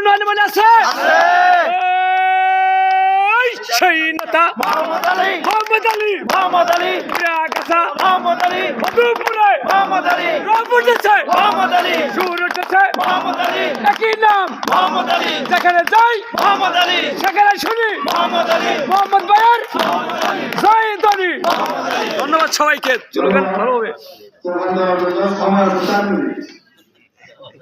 উন্নয়ন মনে আছে এই সেই নেতা মোহাম্মদ আলী মোহাম্মদ আলী মোহাম্মদ আলী আগাছা মোহাম্মদ আলী মধুপুরে মোহাম্মদ আলী রব উঠেছে মোহাম্মদ আলী সুর উঠেছে মোহাম্মদ আলী একই নাম মোহাম্মদ আলী যেখানে যাই মোহাম্মদ আলী সেখানে শুনি মোহাম্মদ আলী মোহাম্মদ ভাইয়ের জয় দনি ধন্যবাদ সবাইকে চলবেন ভালো হবে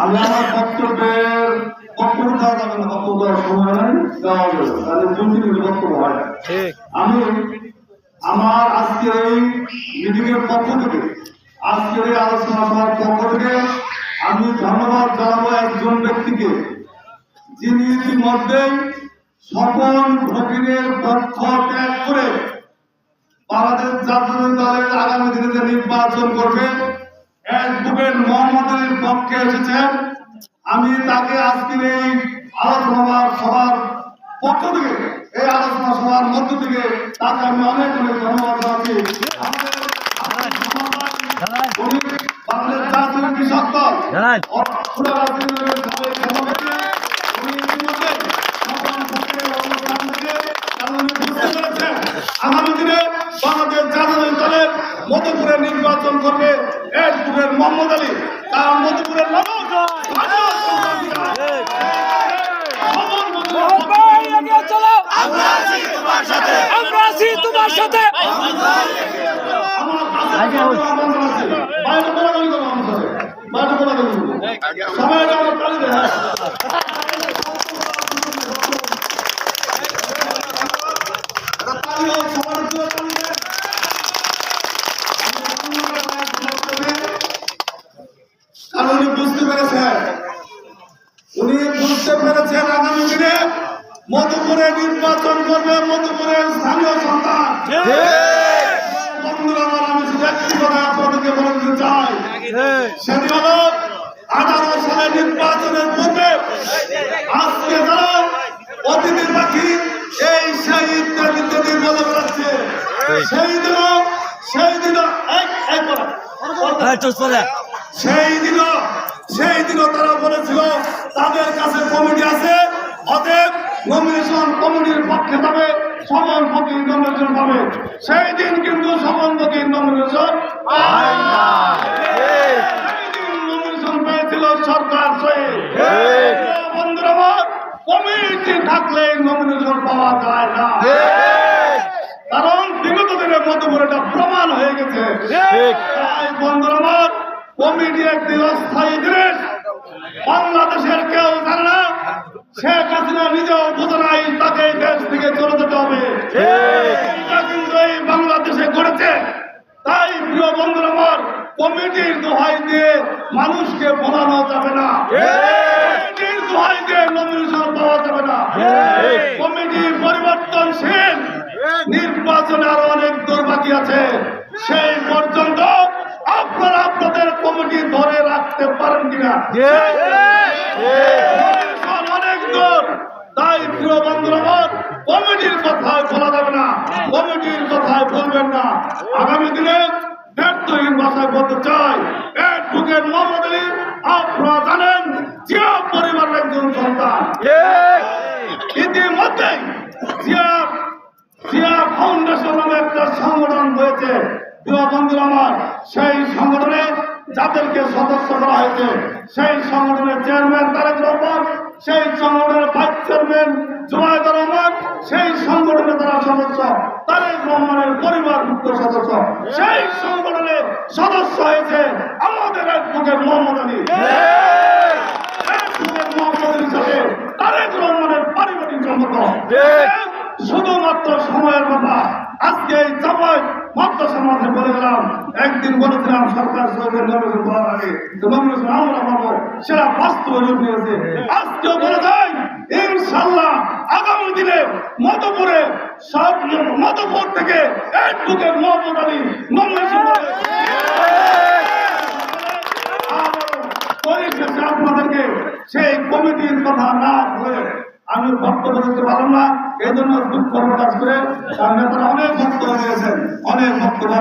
আমি আমার বক্তব্যের বক্তব্য দেওয়া যাবে না বক্তব্য দেওয়ার সময় নাই দেওয়া যাবে তাহলে দুই বক্তব্য হয়। আমি আমার আজকের এই মিটিং এর পক্ষ থেকে আজকের এই আলোচনা সভার পক্ষ থেকে আমি ধন্যবাদ জানাব একজন ব্যক্তিকে যিনি ইতিমধ্যেই সকল ভোটিনের পক্ষ ত্যাগ করে বাংলাদেশ জাতীয় দলের আগামী দিনে যে নির্বাচন করবে। অ্যাডভোকেট মোহাম্মদ আলীর পক্ষে এসেছেন আমি তাকে আজকের এই আলোচনা সভার পক্ষ থেকে এই আলোচনা সভার মধ্য থেকে তাকে আমি অনেক অনেক ধন্যবাদ জানাচ্ছি। বাংলাদেশ জাতীয় কৃষক দল মধুপুরে নির্বাচন করবে এরপুরের মোহাম্মদ আলী কারণ মধুপুরের আমরা আছি তোমার সাথে। আমরা আছি তোমার সাথে। বাইরে কোলাগালি করব আমার সাথে বাইরে কোলাগালি করব সবাই আমার তালি দেয় হ্যাঁ। একটা তালি হোক, সবার জন্য তালি দেয়। কারণ উনি বুঝতে পেরেছেন উনি বুঝতে পেরেছেন আগামী দিনে মধুপুরে নির্বাচন করবে মধুপুরের স্থানীয় সন্তান বন্ধুরা আমার আমি একটি কথা আপনাদেরকে বলে দিতে চাই সেটি হলো আঠারো সালে নির্বাচনের পূর্বে আজকে যারা অতিথির পাখি এই ইত্যাদি বলে বেড়াচ্ছে সেই দিনও সেই দিনও এক এক সেই দিনও সেই দিনও তারা বলেছিল তাদের কাছে কমিটি আছে অতএব নমিনেশন কমিটির পক্ষে যাবে সমন ফকির নমিনেশন পাবে। সেই দিন কিন্তু সমন ফকির নমিনেশন পেয়েছিল সরকার বন্ধুরা কমিটি থাকলে নমিনেশন পাওয়া যায় না। কারণ বিগত এটা প্রমাণ হয়ে গেছে। তাই বন্ধুরা আমার কমিটি একটি শেখ হাসিনা নিজেও বুঝে তাকে দেশ থেকে চলে যেতে হবে। বাংলাদেশে করেছে তাই প্রিয় বন্ধুরা আমার, কমিটির দোহাই দিয়ে মানুষকে বোলানো যাবে না। কমিটি পরিবর্তনশীল নির্বাচনে অনেক আপনারা আপনাদের কমিটি ধরে রাখতে পারেন কিনা নির্বাচন অনেক দূর তাই প্রিয় বন্ধুরা আমার কমিটির কথায় বলা যাবে না। কমিটির কথায় বলবেন না। আগামী দিনে ব্যর্থহীন ভাষায় বলতে চাই আপনারা জানেন জিয়া পরিবারের একজন সন্তান। ইতিমধ্যেই জিয়া জিয়া ফাউন্ডেশন নামে একটা সংগঠন হয়েছে। আমার, সেই সংগঠনে যাদেরকে সদস্য করা হয়েছে, সেই সংগঠনের চেয়ারম্যান তারেক রহমান, সেই সংগঠনের ভাইস চেয়ারম্যান জুবায়দুর সদস্য। সেই সংগঠনের সদস্য হয়েছে আমাদের এক অ্যাডভোকেট মোহাম্মদ আলী অ্যাডভোকেট মোহাম্মদ আলীর সাথে তারেক রহমানের পারিবারিক সম্পর্ক শুধুমাত্র একদিন বলেছিলাম, সরকার সরকার নমিনেশন করার আগে। নমিনেশন আমরা পাবো সেটা বাস্তব রূপ নিয়েছে আজকেও বলে যায় ইনশাল্লাহ আগামী দিনে মধুপুরে সব মধুপুর থেকে সেই কমিটির কথা না বলে আমি বক্তব্য দিতে পারলাম না এই জন্য দুঃখ প্রকাশ করে তার নেতারা অনেক বক্তব্য দিয়েছেন অনেক বক্তব্য।